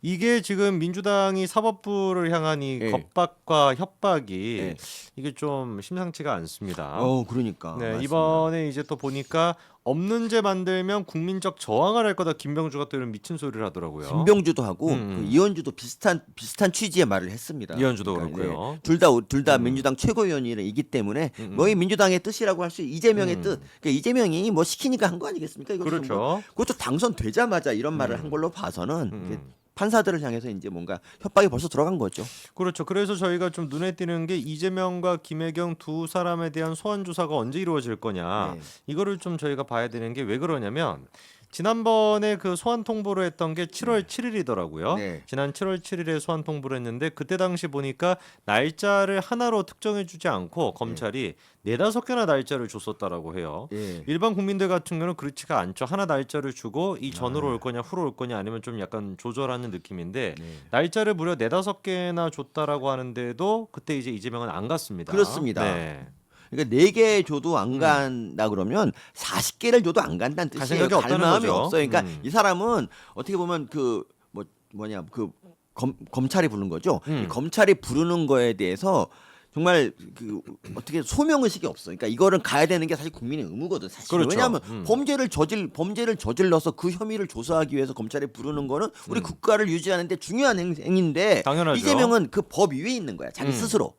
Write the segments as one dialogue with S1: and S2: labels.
S1: 이게 지금 민주당이 사법부를 향한 이
S2: 예.
S1: 겁박과 협박이
S2: 예.
S1: 이게 좀 심상치가 않습니다.
S2: 어, 그러니까.
S1: 네,
S2: 맞습니다.
S1: 이번에 이제 또 보니까 없는 죄 만들면 국민적 저항을 할 거다 김병주가 또 이런 미친 소리를 하더라고요.
S2: 김병주도 하고
S1: 음.
S2: 그 이현주도 비슷한 비슷한 취지의 말을 했습니다.
S1: 이현주도 그렇고요.
S2: 둘다 둘다
S1: 음.
S2: 민주당 최고위원이기 때문에
S1: 음, 음.
S2: 뭐이 민주당의 뜻이라고 할 수 이재명의
S1: 음.
S2: 뜻. 그러니까 이재명이 뭐 시키니까 한 거 아니겠습니까? 이것도 뭐
S1: 그렇죠.
S2: 그것도 당선되자마자 이런 말을
S1: 음.
S2: 한 걸로 봐서는
S1: 음.
S2: 판사들을 향해서 이제 뭔가 협박이 벌써 들어간 거죠.
S1: 그렇죠. 그래서 저희가 좀 눈에 띄는 게 이재명과 김혜경 두 사람에 대한 소환 조사가 언제 이루어질 거냐.
S2: 네.
S1: 이거를 좀 저희가 봐야 되는 게 왜 그러냐면 지난번에 그 소환 통보를 했던 게 7월 7일이더라고요.
S2: 네.
S1: 지난 7월 7일에 소환 통보를 했는데 그때 당시 보니까 날짜를 하나로 특정해 주지 않고 검찰이 네다섯 개나 날짜를 줬었다라고 해요.
S2: 예.
S1: 일반 국민들 같은 경우는 그렇지가 않죠. 하나 날짜를 주고 이 전으로
S2: 아.
S1: 올 거냐 후로 올 거냐 아니면 좀 약간 조절하는 느낌인데
S2: 네.
S1: 날짜를 무려 네다섯 개나 줬다라고 하는데도 그때 이제 이재명은 안 갔습니다.
S2: 그렇습니다.
S1: 네.
S2: 그러니까 네 개 줘도 안 간다 그러면 40개를 줘도 안 간다는
S1: 갈
S2: 뜻이에요.
S1: 생각이
S2: 갈
S1: 없다는
S2: 마음이
S1: 거죠.
S2: 없어요. 그러니까
S1: 음.
S2: 이 사람은 어떻게 보면 그 뭐 뭐냐 그 검, 검찰이 부른 거죠.
S1: 음.
S2: 이 검찰이 부르는 거에 대해서 정말 그 어떻게 소명 의식이 없어. 그러니까 이거는 가야 되는 게 사실 국민의 의무거든. 사실
S1: 그렇죠.
S2: 왜냐하면
S1: 음.
S2: 범죄를 저질 범죄를 저질러서 그 혐의를 조사하기 위해서 검찰이 부르는 거는 우리
S1: 음.
S2: 국가를 유지하는데 중요한 행, 행인데
S1: 당연하죠.
S2: 이재명은 그 법 위에 있는 거야. 자기
S1: 음.
S2: 스스로.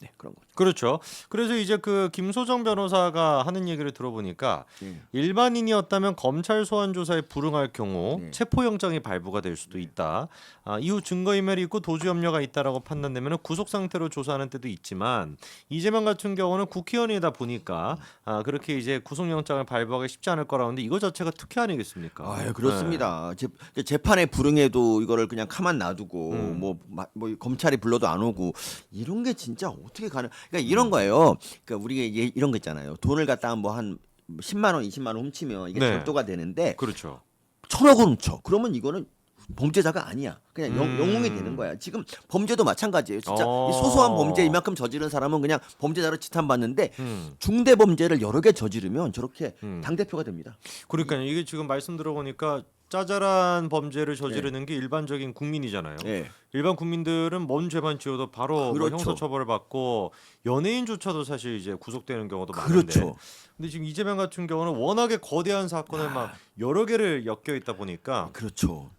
S2: 네 그런 거.
S1: 그렇죠. 그래서 이제 그 김소정 변호사가 하는 얘기를 들어보니까
S2: 예.
S1: 일반인이었다면 검찰 소환 조사에 불응할 경우
S2: 네.
S1: 체포영장이 발부가 될 수도 있다. 아, 이후 증거인멸이 있고 도주 염려가 있다라고 판단되면 구속 상태로 조사하는 때도 있지만 이재명 같은 경우는 국회의원이다 보니까 아, 그렇게 이제 구속영장을 발부하기 쉽지 않을 거라는데 이거 자체가 특혜 아니겠습니까?
S2: 아, 그렇습니다. 재, 재판에 불응해도 이거를 그냥 가만 놔두고
S1: 음.
S2: 뭐, 마- 뭐 검찰이 불러도 안 오고 이런 게 진짜 어떻게 가능? 그러니까 이런 거예요. 그러니까 우리가 이런 거 있잖아요. 돈을 갖다 뭐한 10만 원, 20만 원 훔치면 이게
S1: 네.
S2: 절도가 되는데
S1: 그렇죠.
S2: 천억을 훔쳐. 그러면 이거는 범죄자가 아니야. 그냥 영,
S1: 음.
S2: 영웅이 되는 거야. 지금 범죄도 마찬가지예요. 진짜
S1: 어.
S2: 이 소소한 범죄 이만큼 저지른 사람은 그냥 범죄자로 지탄받는데
S1: 음.
S2: 중대 범죄를 여러 개 저지르면 저렇게
S1: 음.
S2: 당 대표가 됩니다.
S1: 그러니까요. 이게 지금 말씀 들어보니까 짜잘한 범죄를 저지르는 게 일반적인 국민이잖아요.
S2: 예.
S1: 일반 국민들은 뭔 죄만 지어도 바로 뭐
S2: 그렇죠.
S1: 형사 처벌을 받고 연예인조차도 사실 이제 구속되는 경우도 많은데
S2: 그렇죠.
S1: 근데 지금 이재명 같은 경우는 워낙에 거대한 사건을 막 여러 개를 엮여 있다 보니까
S2: 그렇죠.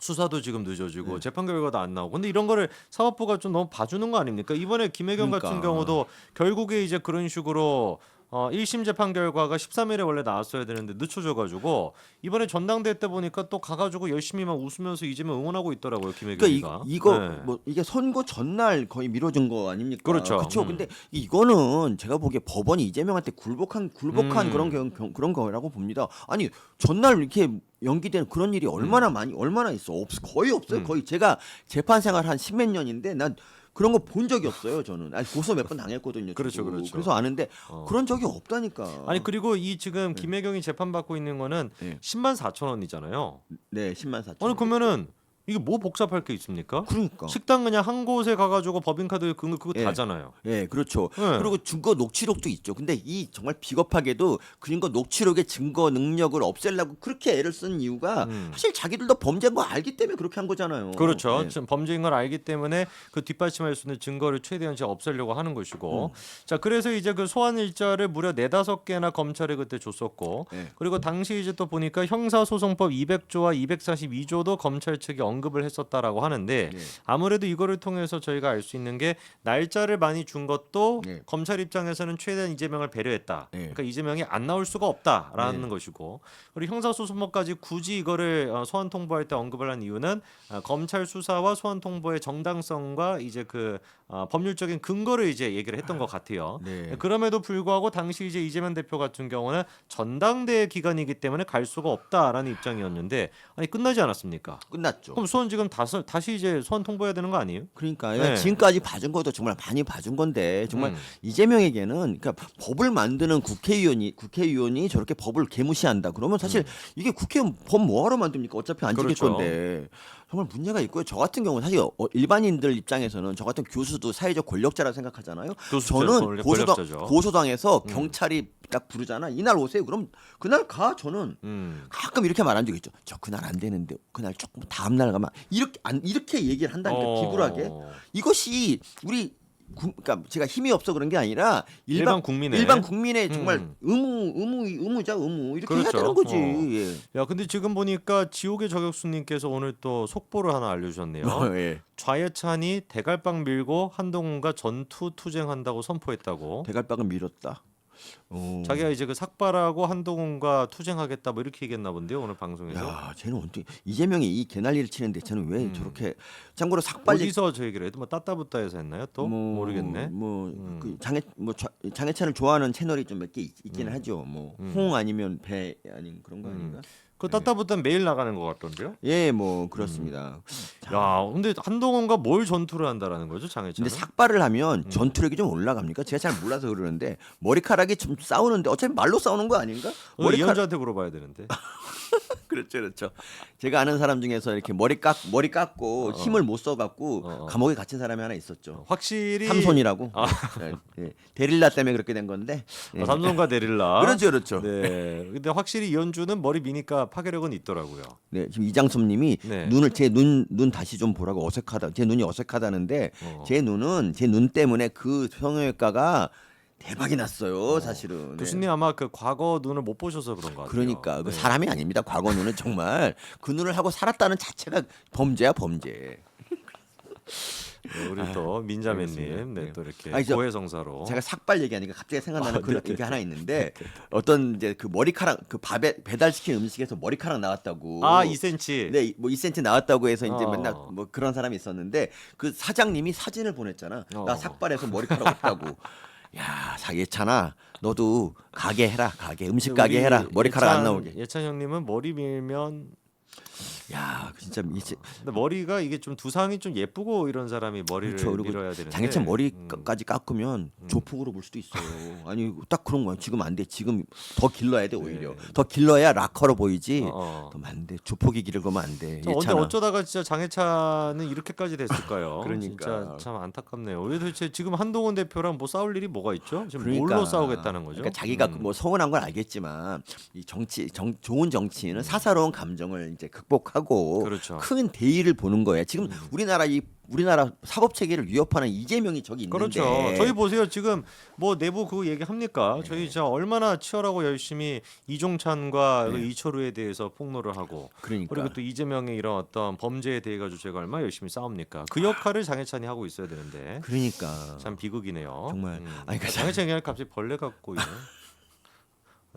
S1: 수사도 지금 늦어지고
S2: 네.
S1: 재판 결과도 안 나오고 근데 이런 거를 사법부가 좀 너무 봐주는 거 아닙니까 이번에 김혜경 같은
S2: 그러니까.
S1: 경우도 결국에 이제 그런 식으로 어 1심 재판 결과가 13일에 원래 나왔어야 되는데 늦춰져 가지고 이번에 전당대회 때 보니까 또 가가지고 열심히 막 웃으면서 이재명 응원하고 있더라고요 김혜경이가
S2: 그러니까 이, 이거
S1: 네.
S2: 뭐 이게 선거 전날 거의 미뤄진 거 아닙니까?
S1: 그렇죠.
S2: 그렇죠.
S1: 음.
S2: 근데 이거는 제가 보기에 법원이 이재명한테 굴복한 굴복한
S1: 음.
S2: 그런 경, 경- 그런 거라고 봅니다. 아니 전날 이렇게 연기된 그런 일이 얼마나 많이 얼마나 있어? 없 거의 없어요.
S1: 음.
S2: 거의 제가 재판 생활 한 십몇 년인데 난 그런 거 본 적이 없어요. 저는 아니 고소 몇 번 당했거든요.
S1: 그렇죠,
S2: 저도.
S1: 그렇죠.
S2: 그래서 아는데
S1: 어.
S2: 그런 적이 없다니까.
S1: 아니 그리고 이 지금 김혜경이 재판 받고 있는 거는
S2: 네.
S1: 10만 4천 원이잖아요.
S2: 네 10만 4천.
S1: 아니 그러면은 이게 뭐 복잡할 게 있습니까?
S2: 그러니까.
S1: 식당 그냥 한 곳에 가가지고 법인카드 그거 그거
S2: 예.
S1: 다잖아요.
S2: 예, 그렇죠.
S1: 네.
S2: 그리고 증거 녹취록도 있죠. 근데 이 정말 비겁하게도 증거 녹취록의 증거 능력을 없애려고 그렇게 애를 쓴 이유가
S1: 음.
S2: 사실 자기들도 범죄인 거 알기 때문에 그렇게 한 거잖아요.
S1: 그렇죠.
S2: 네.
S1: 지금 범죄인 걸 알기 때문에 그 뒷받침할 수 있는 증거를 최대한 이제 없애려고 하는 것이고.
S2: 음.
S1: 자, 그래서 이제 그 소환 일자를 무려 네다섯 개나 검찰에 그때 줬었고.
S2: 네.
S1: 그리고 당시 이제 또 보니까 형사소송법 200조와 242조도 검찰 측이 언 급을 했었다라고 하는데
S2: 네.
S1: 아무래도 이거를 통해서 저희가 알 수 있는 게 날짜를 많이 준 것도
S2: 네.
S1: 검찰 입장에서는 최대한 이재명을 배려했다.
S2: 네.
S1: 그러니까 이재명이 안 나올 수가 없다라는 것이고 그리고 형사소송법까지 굳이 이거를 어, 소환 통보할 때 언급을 한 이유는 어, 검찰 수사와 소환 통보의 정당성과 이제 그 어, 법률적인 근거를 이제 얘기를 했던 것 같아요.
S2: 네.
S1: 그럼에도 불구하고 당시 이제 이재명 대표 같은 경우는 전당대회 기간이기 때문에 갈 수가 없다라는 입장이었는데 아니 끝나지 않았습니까?
S2: 끝났죠.
S1: 그럼 소환 지금 다시 다시 이제 소환 통보해야 되는 거 아니에요?
S2: 그러니까
S1: 네.
S2: 지금까지 봐준 것도 정말 많이 봐준 건데 정말
S1: 음.
S2: 이재명에게는 그러니까 법을 만드는 국회의원이 국회의원이 저렇게 법을 개무시한다 그러면 사실 이게 국회의원 법 뭐하러 만듭니까 어차피 안 지킬
S1: 음. 그렇죠.
S2: 건데 정말 문제가 있고요 저 같은 경우는 사실 어, 일반인들 입장에서는 저 같은 교수도 사회적 권력자라 생각하잖아요. 저는 고소당
S1: 권력자죠.
S2: 고소당해서
S1: 음.
S2: 경찰이 딱 부르잖아 이날 오세요 그럼 그날 가 저는
S1: 음.
S2: 가끔 이렇게 말한 적 있죠 저 그날 안 되는데 그날 조금 다음 날 나가면 이렇게 안 이렇게 얘기를 한다니까
S1: 어.
S2: 비굴하게 이것이 우리 구, 그러니까 제가 힘이 없어 그런 게 아니라
S1: 일반
S2: 일반
S1: 국민의
S2: 일반 국민의 정말
S1: 음.
S2: 의무 의무 의무자 의무 이렇게 해야
S1: 그렇죠.
S2: 되는 거지.
S1: 어.
S2: 예.
S1: 야 근데 지금 보니까 지옥의 저격수님께서 오늘 또 속보를 하나 알려주셨네요.
S2: 어, 예.
S1: 좌예찬이 대갈빵 밀고 한동훈과 전투 투쟁한다고 선포했다고.
S2: 대갈박은 밀었다. 어.
S1: 자기가 이제 그 삭발하고 한동훈과 투쟁하겠다 뭐 이렇게 얘기했나 본데요 오늘 방송에서.
S2: 야, 쟤는 어떻게 이재명이 이 개난리를 치는데 쟤는 왜
S1: 음.
S2: 저렇게 참고로 삭발 얘기-
S1: 어디서 저 얘기를 해도 뭐 따따붙다에서 했나요 또
S2: 뭐,
S1: 모르겠네.
S2: 뭐
S1: 음.
S2: 그 장애 뭐 자- 장애찬을 좋아하는 채널이 좀 몇 개 있기는
S1: 음.
S2: 하죠. 뭐
S1: 음.
S2: 홍 아니면 배 아닌 그런 거
S1: 음.
S2: 아닌가?
S1: 그 따따붙다 는 매일 나가는 것 같던데요.
S2: 예, 뭐 그렇습니다. 자,
S1: 야 근데 한동훈과 뭘 전투를 한다라는 거죠 장혜찬은?
S2: 근데 삭발을 하면
S1: 음.
S2: 전투력이 좀 올라갑니까? 제가 잘 몰라서 그러는데 머리카락이 좀 싸우는데 어차피 말로 싸우는 거 아닌가?
S1: 어,
S2: 머리카락
S1: 이현주한테 물어봐야 되는데.
S2: 그렇죠, 그렇죠. 제가 아는 사람 중에서 이렇게 머리 깎 머리 깎고
S1: 어.
S2: 힘을 못 써갖고
S1: 어, 어.
S2: 감옥에 갇힌 사람이 하나 있었죠.
S1: 확실히
S2: 삼손이라고.
S1: 아.
S2: 예, 예. 데릴라 때문에 그렇게 된 건데. 예.
S1: 어, 삼손과 내릴라.
S2: 그렇죠, 그렇죠.
S1: 네. 근데 확실히 이현주는 머리 미니까 파괴력은 있더라고요.
S2: 네, 지금 이장섭님이
S1: 네.
S2: 눈을 제 눈 눈 다시 좀 보라고 어색하다. 제 눈이 어색하다는데
S1: 어.
S2: 제 눈은 제 눈 때문에 그 성형외과가 대박이 났어요, 사실은. 네.
S1: 교수님 아마 그 과거 눈을 못 보셔서 그런 것 같아요.
S2: 그러니까 그
S1: 네.
S2: 사람이 아닙니다. 과거 눈은 정말 그 눈을 하고 살았다는 자체가 범죄야 범죄.
S1: 네, 우리 또 민자매님. 네,
S2: 네.
S1: 또 이렇게
S2: 아니, 저-
S1: 고해성사로.
S2: 제가 삭발 얘기하니까 갑자기 생각나는
S1: 아,
S2: 그런
S1: 네,
S2: 게 하나 있는데 어떤 이제 그 머리카락 그 밥에 배달시킨 음식에서 머리카락 나왔다고.
S1: 아 2cm.
S2: 네, 뭐 2cm 나왔다고 해서 이제
S1: 어.
S2: 맨날 뭐 그런 사람이 있었는데 그 사장님이 사진을 보냈잖아. 나
S1: 어.
S2: 삭발해서 머리카락 없다고. 야, 사예찬아, 너도 가게 해라. 가게 음식 가게 해라. 머리카락 안
S1: 예찬-
S2: 나오게.
S1: 예찬 형님은 머리 밀면
S2: 야, 진짜 이제
S1: 근데 머리가 이게 좀 두상이 좀 예쁘고 이런 사람이 머리를
S2: 그렇죠. 그리고
S1: 밀어야 되는데
S2: 장혜찬
S1: 음.
S2: 머리까지 깎으면 조폭으로 볼 수도 있어요. 아니 딱 그런 거야. 지금 안 돼. 지금 더 길러야 돼 오히려. 더 길러야 락커로 보이지.
S1: 네. 어, 어.
S2: 더안 돼. 조폭이 길으면 안 돼. 예찬아.
S1: 어쩌다가 진짜 장혜찬은 이렇게까지 됐을까요?
S2: 그러니까.
S1: 진짜 참 안타깝네요. 왜 도대체 지금 한동훈 대표랑 뭐 싸울 일이 뭐가 있죠? 지금
S2: 그러니까.
S1: 뭘로 싸우겠다는 거죠?
S2: 그러니까 자기가
S1: 음.
S2: 뭐 서운한 건 알겠지만 이 정치 정, 좋은 정치인은 사사로운 감정을 이제 극복하고
S1: 그렇죠.
S2: 큰 대의를 보는 거예요. 지금 우리나라 이 우리나라 사법 체계를 위협하는 이재명이 저기 있는데
S1: 그렇죠. 저희 보세요. 지금 뭐 내부 그 얘기 합니까? 저희 진짜 얼마나 치열하고 열심히 이종찬과 그 이철우에 대해서 폭로를 하고
S2: 네. 그러니까
S1: 그리고 또 이재명의 이런 어떤 범죄에 대해 가지고 제가 얼마나 열심히 싸웁니까? 그 역할을 장혜찬이 하고 있어야 되는데
S2: 그러니까
S1: 참 비극이네요.
S2: 정말.
S1: 음.
S2: 아니, 그
S1: 장혜찬이 그냥 갑자기 벌레 같고 이네.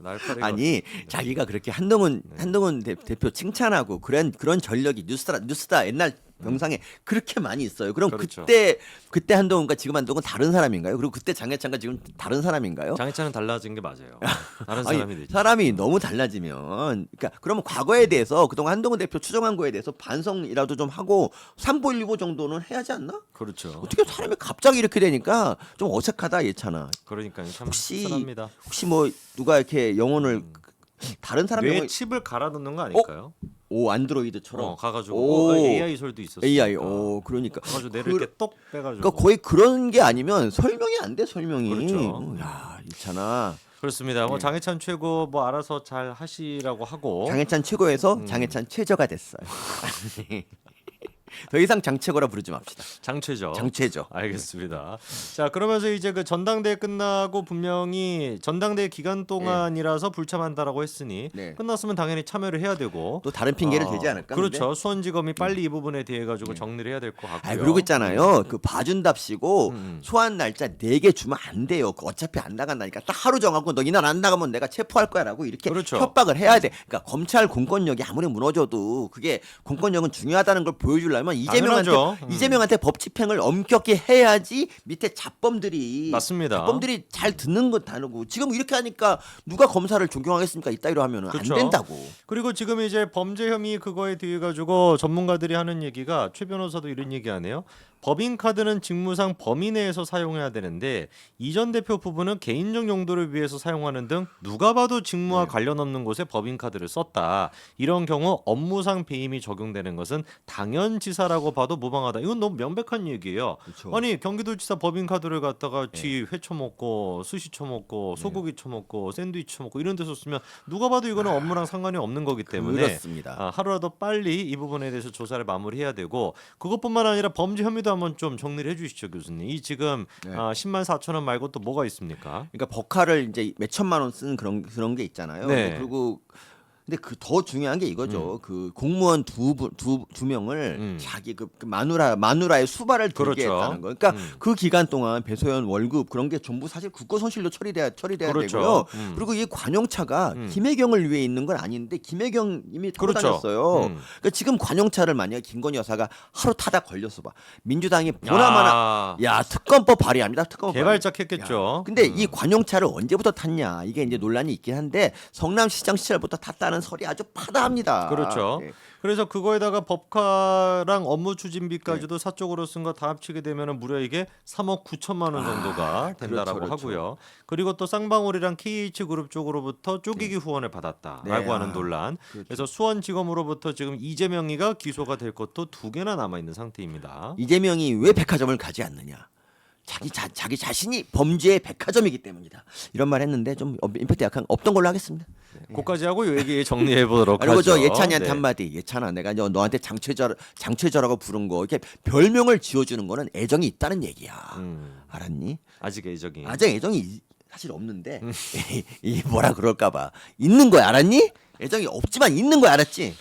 S1: 날파리
S2: 아니 자기가 그렇게 한동훈
S1: 네.
S2: 한동훈 대, 표 칭찬하고 그런 그런 전력이 뉴스타 뉴스타 옛날 영상에 그렇게 많이 있어요. 그럼
S1: 음. 그렇죠.
S2: 그때 그때 한동훈과 지금 한동훈 다른 사람인가요? 그리고 그때 장혜찬과 지금 다른 사람인가요?
S1: 장혜찬은 달라진 게 맞아요. 다른
S2: 아니,
S1: 사람이 되지.
S2: 사람이 너무 달라지면 그러니까 그러면 과거에 대해서 그동안 한동훈 대표 추정한 거에 대해서 반성이라도 좀 하고 삼보일보 정도는 해야지 않나?
S1: 그렇죠.
S2: 어떻게 사람이 갑자기 이렇게 되니까 좀 어색하다 예찬아.
S1: 그러니까 참
S2: 혹시
S1: 씁쓸합니다.
S2: 혹시 뭐 누가 이렇게 영혼을 다른 사람
S1: 뇌
S2: 영혼
S1: 칩을 갈아 넣는 거 아닐까요?
S2: 오 안드로이드처럼
S1: 어, 가가지고
S2: 오.
S1: 어, AI 설도 있었어.
S2: AI 오 그러니까
S1: 가가지고 뇌를
S2: 그-
S1: 이렇게 똑 빼가지고.
S2: 그러니까 거의 그런 게 아니면 설명이 안 돼 설명이
S1: 그렇죠.
S2: 어, 야 있잖아
S1: 그렇습니다. 뭐 장혜찬 최고 뭐 알아서 잘 하시라고 하고.
S2: 네. 장혜찬 최고에서
S1: 음.
S2: 장혜찬 최저가 됐어요 더 이상 장최고라 부르지 맙시다
S1: 장최죠.
S2: 장최저
S1: 알겠습니다. 자 그러면서 이제 그 전당대회 끝나고 분명히 전당대회 기간 동안이라서 불참한다라고 했으니
S2: 네.
S1: 끝났으면 당연히 참여를 해야 되고.
S2: 또 다른 핑계를
S1: 어,
S2: 대지 않을까
S1: 그렇죠. 수원지검이 빨리 이 부분에 대해 가지고 정리를 해야 될 것 같고요.
S2: 아 그러고 있잖아요 그 봐준답시고
S1: 음.
S2: 소환 날짜 네 개 주면 안 돼요 그 어차피 안 나간다니까 딱 하루 정하고 너 이날 안 나가면 내가 체포할 거야라고 이렇게
S1: 그렇죠.
S2: 협박을 해야 돼 그러니까 검찰 공권력이 아무리 무너져도 그게 공권력은 중요하다는 걸 보여주려면 이재명한테
S1: 당연하죠. 음.
S2: 이재명한테 법 집행을 엄격히 해야지 밑에 잡범들이
S1: 맞습니다.
S2: 잡범들이 잘 듣는 것 다르고 지금 이렇게 하니까 누가 검사를 존경하겠습니까 이따위로 하면
S1: 그렇죠.
S2: 안 된다고
S1: 그리고 지금 이제 범죄 혐의 그거에 대해 가지고 전문가들이 하는 얘기가 최 변호사도 이런 얘기하네요. 법인 카드는 직무상 범위 내에서 사용해야 되는데 이전 대표 부부는 개인적 용도를 위해서 사용하는 등 누가 봐도 직무와
S2: 네.
S1: 관련 없는 곳에 법인 카드를 썼다. 이런 경우 업무상 배임이 적용되는 것은 당연지사라고 봐도 무방하다. 이건 너무 명백한 얘기예요.
S2: 그렇죠.
S1: 아니 경기도지사 법인 카드를 갖다가 지회 처먹고 스시 처먹고 소고기 처먹고 샌드위치 처먹고 이런 데서 쓰면 누가 봐도 이거는 업무랑 상관이 없는 거기 때문에
S2: 그렇습니다.
S1: 아, 하루라도 빨리 이 부분에 대해서 조사를 마무리해야 되고 그것뿐만 아니라 범죄 혐의도 한번 좀 정리를 해주시죠 교수님. 이 지금
S2: 네.
S1: 아, 10만 4천 원 말고 또 뭐가 있습니까?
S2: 그러니까 버카를 이제 몇 천만 원 쓰는 그런 그런 게 있잖아요.
S1: 네.
S2: 그리고 근데 그 더 중요한 게 이거죠. 그 공무원 두두두 두 명을
S1: 음.
S2: 자기 그, 그 마누라 마누라의 수발을 들게
S1: 그렇죠.
S2: 했다는 거. 그러니까
S1: 음.
S2: 그 기간 동안 배소연 월급 그런 게 전부 사실 국고 손실로 처리돼야 처리돼야
S1: 그렇죠.
S2: 되고요.
S1: 음.
S2: 그리고 이 관용차가
S1: 음.
S2: 김혜경을 위해 있는 건 아닌데 김혜경 이미 타고
S1: 그렇죠.
S2: 다녔어요.
S1: 음.
S2: 그러니까 지금 관용차를 만약에 김건희 여사가 하루 타다 걸렸어 봐. 민주당이 보나마나
S1: 아,
S2: 야 특검법 발의합니다. 특검법 발의.
S1: 개발작 했겠죠.
S2: 근데
S1: 음.
S2: 이 관용차를 언제부터 탔냐 이게 이제 논란이 있긴 한데 성남시장 시절부터 탔다는 설이 아주 파다합니다.
S1: 그렇죠.
S2: 예.
S1: 그래서 그거에다가 법카랑 업무 추진비까지도 사적으로 쓴 거 다 합치게 되면은 무려 이게 3억 9천만 원 정도가 된다라고
S2: 그렇죠, 그렇죠.
S1: 하고요. 그리고 또 쌍방울이랑 KH 그룹 쪽으로부터 쪼개기 후원을 받았다라고
S2: 네,
S1: 하는
S2: 아,
S1: 논란.
S2: 그렇죠.
S1: 그래서 수원지검으로부터 지금 이재명이가 기소가 될 것도 두 개나 남아 있는 상태입니다.
S2: 이재명이 왜 백화점을 가지 않느냐? 자기 자, 자기 자신이 범죄의 백화점이기 때문이다. 이런 말 했는데 좀 어, 임팩트 약간 없던 걸로 하겠습니다.
S1: 그까지 하고 이 얘기 정리해 보도록
S2: 그리고
S1: 하죠.
S2: 저 예찬이한테
S1: 네.
S2: 한마디. 예찬아, 내가 너, 너한테 장최절 장최절하고 부른 거 이렇게 별명을 지어주는 거는 애정이 있다는 얘기야.
S1: 음,
S2: 알았니?
S1: 아직 애정이.
S2: 아직 애정이 이- 사실 없는데 이 뭐라 그럴까봐 있는 거야 알았니? 애정이 없지만 있는 거야 알았지?